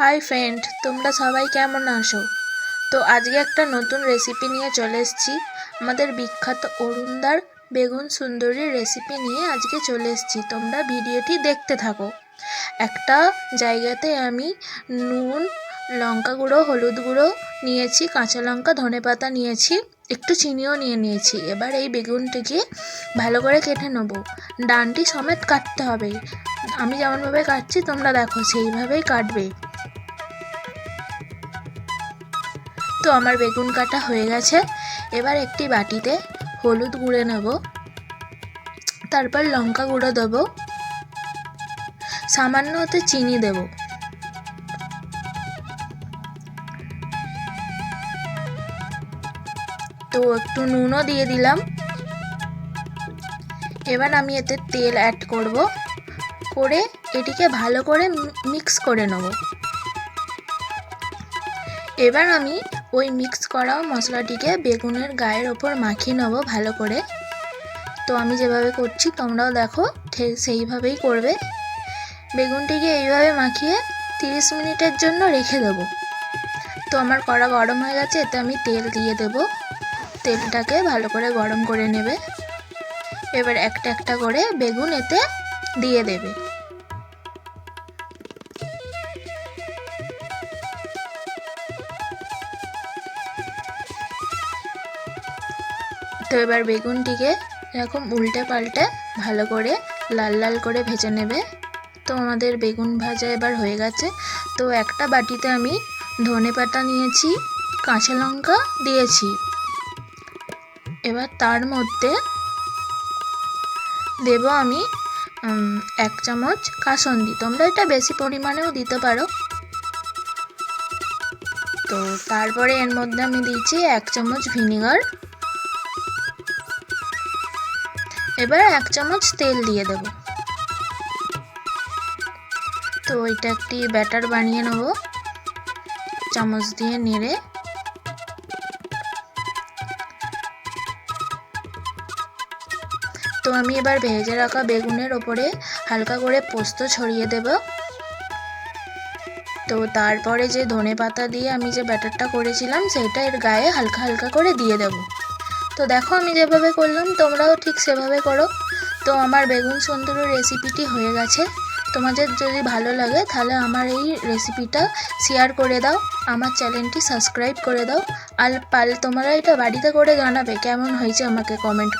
Hi friend, তোমরা সবাই কেমন আছো? তো আজকে একটা নতুন রেসিপি নিয়ে চলে এসেছি। আমাদের বিখ্যাত অরুণদার বেগুন সুন্দরীর রেসিপি নিয়ে আজকে চলে এসেছি। তোমরা ভিডিওটি দেখতে থাকো। একটা জায়গাতে আমি নুন, লঙ্কা গুঁড়ো, হলুদ গুঁড়ো নিয়েছি, কাঁচা লঙ্কা, ধনে পাতা নিয়েছি, একটু চিনিও নিয়ে নিয়েছি। এবার এই বেগুনটিকে ভালো করে কেটে নেব। ডানটি সমেত কাটতে হবে। আমি যেমনভাবে কাটছি, তোমরা দেখো সেইভাবেই কাটবে। তো আমার বেগুন কাটা হয়ে গেছে। এবার একটি বাটিতে হলুদ গুঁড়ে নেব। তারপর লঙ্কা গুঁড়ো দেবো। সামান্য হতে চিনি দেব। তো একটু নুনও দিয়ে দিলাম। এবার আমি এতে তেল অ্যাড করব। করে এটিকে ভালো করে মিক্স করে নেব। এবার আমি ওই মিক্স করা মশলাটিকে বেগুনের গায়ের ওপর মাখিয়ে নেব ভালো করে। তো আমি যেভাবে করছি তোমরাও দেখো সেইভাবেই করবে। বেগুনটিকে এইভাবে মাখিয়ে তিরিশ মিনিটের জন্য রেখে দেবো। তো আমার কড়া গরম হয়ে গেছে, এতে আমি তেল দিয়ে দেব। তেলটাকে ভালো করে গরম করে নেবে। এবার একটা একটা করে বেগুন এতে দিয়ে দেবে। তো এবার বেগুনটিকে এরকম উল্টে পাল্টে ভালো করে লাল লাল করে ভেজে নেবে। তো আমাদের বেগুন ভাজা এবার হয়ে গেছে। তো একটা বাটিতে আমি ধনে পাতা নিয়েছি, কাঁচা লঙ্কা দিয়েছি। এবার তার মধ্যে দেব আমি এক চামচ কাসন্দি। তোমরা এটা বেশি পরিমাণেও দিতে পারো। তো তারপরে এর মধ্যে আমি দিয়েছি এক চামচ ভিনিগার। এবার এক চামচ তেল দিয়ে দেব। তো এটা একটি ব্যাটার বানিয়ে নেব। চামচ দিয়ে নেড়ে। তো আমি এবার ভেজে রাখা বেগুনের ওপরে হালকা করে পোস্ত ছড়িয়ে দেব। তো তারপরে যে ধনে পাতা দিয়ে আমি যে ব্যাটারটা করেছিলাম, সেটা এর গায়ে হালকা হালকা করে দিয়ে দেব। তো দেখো আমি যেভাবে করলাম, তোমরাও ঠিক সেভাবে করো। তো আমার বেগুন সুন্দর রেসিপিটি হয়ে গেছে। তোমাদের যদি ভালো লাগে, তাহলে আমার এই রেসিপিটা শেয়ার করে দাও। আমার চ্যানেলটি সাবস্ক্রাইব করে দাও। আর পাল, তোমরা এটা বাড়িতে করে জানাবে, কেমন হয়েছে আমাকে কমেন্ট